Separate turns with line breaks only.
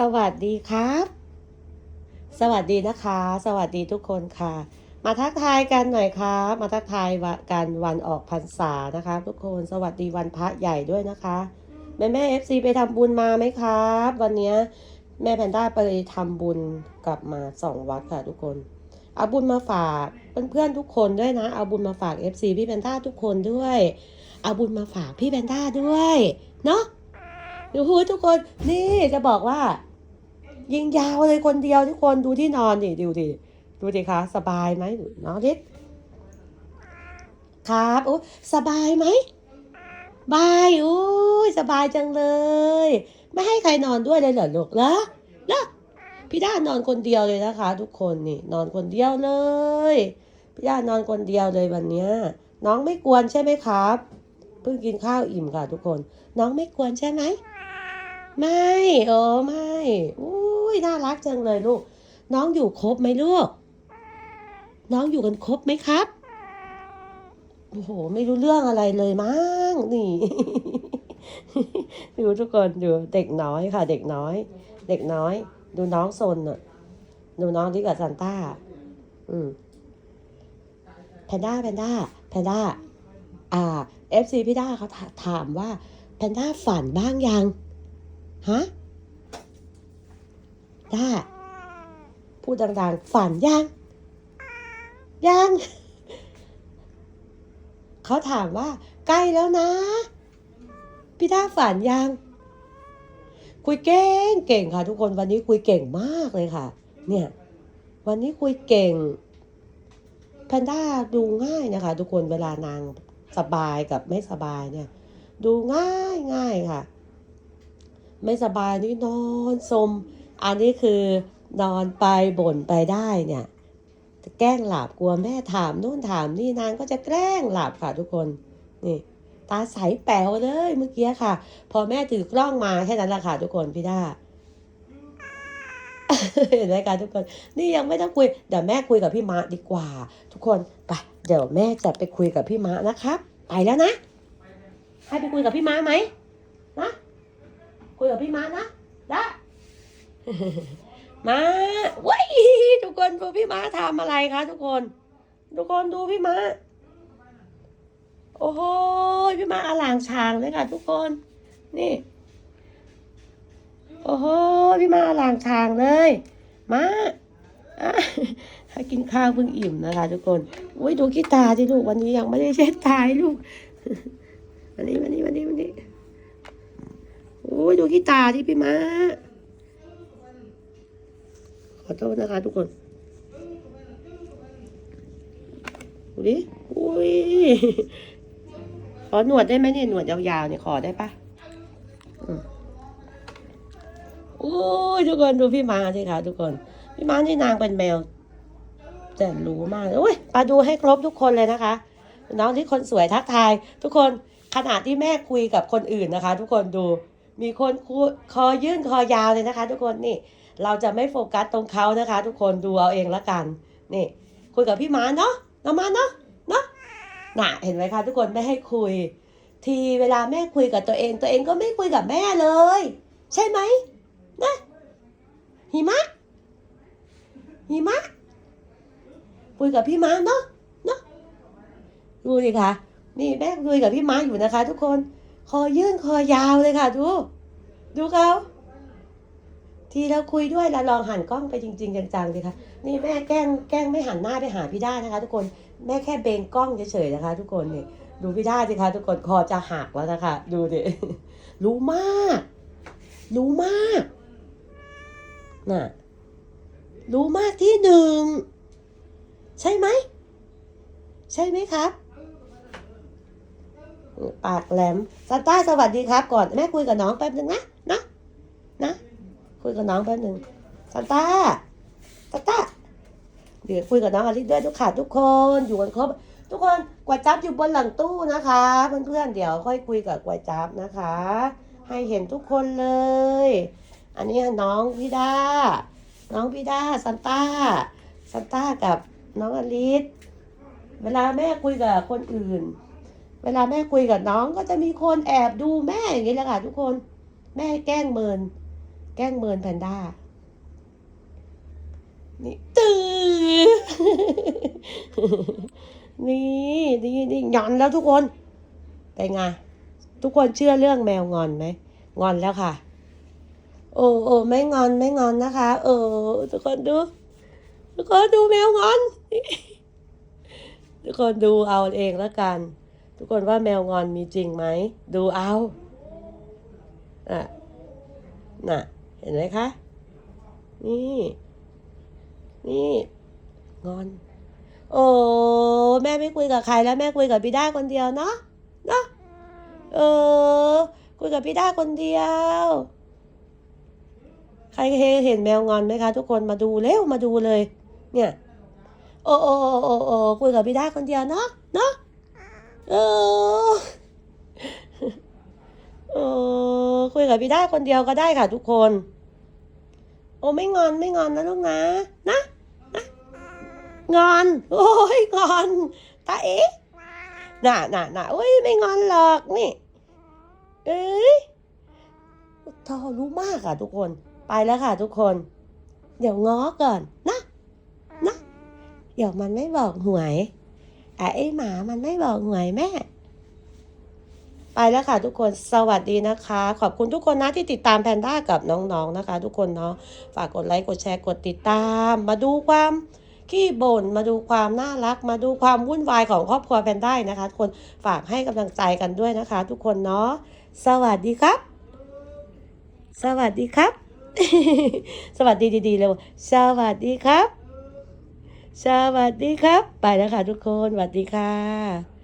สวัสดีครับ สวัสดีนะคะ สวัสดีทุกคนค่ะ มาทักทายกันหน่อยครับ มาทักทายกันวันออกพรรษานะคะ ทุกคนสวัสดีวันพระใหญ่ด้วยนะคะ แม่แม่เอฟซีไปทำบุญมาไหมครับ วันนี้แม่แพนด้าไปทำบุญกลับมาสองวัดค่ะทุกคนเอาบุญมาฝากเพื่อนๆทุกคนด้วยนะ เอาบุญมาฝาก FC พี่แพนด้าทุกคนด้วย เอาบุญมาฝากพี่แพนด้าด้วยเนาะดูทุกคนนี่จะบอกว่า ยิงยาวเลยคนเดียวทุกคนดูที่นอนดิดูดิดูดิคะสบายไหมน้องทิศครับโอ้สบายไหมบายอุ้ยสบายจังเลย ไม่ให้ใครนอนด้วยเลยเหรอลูกเหรอเหรอพี่ด้านอนคนเดียวเลยนะคะ ทุกคนนี่ นอนคนเดียวเลย พี่ด้านอนคนเดียวเลยวันเนี้ยน้องไม่กวนใช่ไหมครับเพิ่งกินข้าวอิ่มค่ะ ทุกคน น้องไม่กวนใช่ไหมไม่เออไม่อุ้ ยน่ารักจังเลยลูก น้องอยู่ครบไหมลูก น้องอยู่กันครบไหมครับโอ้โห ไม่รู้เรื่องอะไรเลยมั้งนี่ดูทุกคนดูเด็กน้อยค่ะ เด็กน้อย เด็กน้อย ดูน้องซนอะ ดูน้องที่กับซันต้า อืมแพนด้าแพนด้าแพนด้าอ่าเอฟซีพี่ด้าเขาถถามว่าแพนด้าฝันบ้างยัง ฮะ ด้า พูดดังๆ ฝันยัง ยัง เขาถามว่า ใกล้แล้วนะ พี่ด้าฝันยัง คุยเก่งเก่งค่ะ ทุกคนวันนี้คุยเก่งมากเลยค่ะ เนี่ย วันนี้คุยเก่งแพนด้าดูง่ายนะคะ ทุกคนเวลานางสบายกับไม่สบายเนี่ย ดูง่ายง่ายค่ะ ไม่สบายนี่นอนสม อันนี้คือนอนไปบ่นไปได้เนี่ยจะแกล้งหลับกลัวแม่ถามนู่นถามนี่นางก็จะแกล้งหลับค่ะทุกคนนี่ตาใสแป๋วเลยเมื่อกี้ค่ะ พอแม่ถือกล้องมาแค่นั้นแหละค่ะทุกคนพี่ด้าเห็นไหมคะทุกคน นี่ยังไม่ต้องคุยเดี๋ยวแม่คุยกับพี่ม้าดีกว่า ทุกคนไปเดี๋ยวแม่จะไปคุยกับพี่ม้านะครับ ไปแล้วนะให้ไปคุยกับพี่ม้าไหมนะคุยกับพี่ม้านะได้ มาว้ยทุกคนดูพี่ม้าทำอะไรคะทุกคน ทุกคนดูพี่ม้า โอ้โหพี่ม้าอลางชางเลยค่ะ ทุกคน นี่ โอ้โหพี่ม้าอลางชางเลยมาอะถ้ากินข้าวเพิ่งอิ่มนะคะ ทุกคนอุ้ยดูขี้ตาที่ลูกวันนี้ยังไม่ได้เช็ดตายลูกวันนี้วันนี้วันนี้วันนี้โอ้ยดูขี้ตาที่พี่ม้า ขอโทษนะคะทุกคนดูดิอุ้ยขอหนวดได้ไหมเนี่ยหนวดยาวๆเนี่ยขอได้ปะอืมโอ้ยทุกคนดูพี่ม้าสิคะทุกคน พี่ม้านี่นางเป็นแมวแต่รู้มากเลยโอ้ยมาดูให้ครบทุกคนเลยนะคะ น้องที่คนสวยทักทาย ทุกคนขณะที่แม่คุยกับคนอื่นนะคะ ทุกคนดูมีคนคุยคอยื่นคอยาวเลยนะคะ ทุกคนนี่ เราจะไม่โฟกัสตรงเขานะคะ ทุกคนดูเอาเองละกัน นี่ คุยกับพี่ม้าเนาะน้องม้าเนาะเนาะน่ะเห็นไหมคะทุกคนไม่ให้คุย ทีเวลาแม่คุยกับตัวเอง ตัวเองก็ไม่คุยกับแม่เลย ใช่ไหมนะหิมะหิมะคุยกับพี่ม้าเนาะเนาะดูดิคะนี่แม่คุยกับพี่ม้าอยู่นะคะ ทุกคน คอยื่นคอยาวเลยค่ะ ดู ดูเขา ทีเราคุยด้วยเราลองหันกล้องไปจริง ๆ จังๆเลยค่ะนี่แม่แกล้งแกล้งไม่หันหน้าไปหาพี่ด้านะคะ ทุกคนแม่แค่เบงกล้องเฉยๆนะคะ ทุกคนนี่ดูพี่ด้าสิคะทุกคนคอจะหักแล้วนะคะ ดูดิรู้มาก รู้มากน่ะรู้มากที่หนึ่งใช่ไหม ใช่ไหมครับปากแหลมซานต้าสวัสดีครับ ก่อนแม่คุยกับน้องแป๊บนึงนะนะนะ คุยกับน้องแป๊บหนึ่งซันต้าซันต้าเดี๋ยวคุยกับน้องอลิซด้วยทุกขาทุกคนอยู่กันครบทุกคนกวาจับอยู่บนหลังตู้นะคะเพื่อนๆเดี๋ยวค่อยคุยกับกวาจับนะคะ ให้เห็นทุกคนเลย อันนี้น้องพี่ดาน้องพี่ดาซันต้าซันต้ากับน้องอลิซเวลาแม่คุยกับคนอื่น เวลาแม่คุยกับน้องก็จะมีคนแอบดูแม่อย่างนี้แหละค่ะทุกคน แม่แกล้งเมิน แกล้งเมินแพนด้า นี่ตื่นนี่นี่นี่งอนแล้วทุกคน เป็นไง ทุกคนเชื่อเรื่องแมวงอนไหม งอนแล้วค่ะ โอ้โอ้ไม่งอนไม่งอนนะคะ เออ ทุกคนดู ทุกคนดูแมวงอน ทุกคนดูเอาเองแล้วกัน ทุกคนว่าแมวงอนมีจริงไหม ดูเอา อะ น่ะ ห็นไหมคะ นี่ นี่ งอน โอ้แม่ไม่คุยกับใครแล้วแม่คุยกับพี่ด้าคนเดียวเนาะเนาะเออ คุยกับพี่ด้าคนเดียว ใครเห็นแมวงอนไหมคะ ทุกคนมาดูเร็วมาดูเลย เนี่ยโอ้โอ้โอ้โอ้คุยกับพี่ด้าคนเดียวเนาะเนาะเออเออคุยกับพี่ด้าคนเดียวก็ได้ค่ะทุกคน โอ้ไม่งอนไม่งอนนะลูกนะ นะนะงอน โอ้ยงอนตาเอ๊ะน่ะน่ะน่ะโอ้ยไม่งอนหรอกนี่ เอ้ยเธอรู้มากอะทุกคนไปแล้วค่ะทุกคน เดี๋ยวง้อก่อนนะนะเดี๋ยวมันไม่บอกหวยไอ้หมามันไม่บอกหวยแม่ ไปแล้วค่ะทุกคนสวัสดีนะคะ ขอบคุณทุกคนนะที่ติดตามแพนด้ากับน้องๆนะคะ ทุกคนเนาะฝากกดไลค์กดแชร์กดติดตาม มาดูความขี้บ่นมาดูความน่ารัก มาดูความวุ่นวายของครอบครัวแพนด้านะคะ ทุกคนฝากให้กำลังใจกันด้วยนะคะ ทุกคนเนาะสวัสดีครับ สวัสดีครับ สวัสดีดีๆเร็วสวัสดีครับ สวัสดีครับ ไปแล้วค่ะทุกคนสวัสดีค่ะ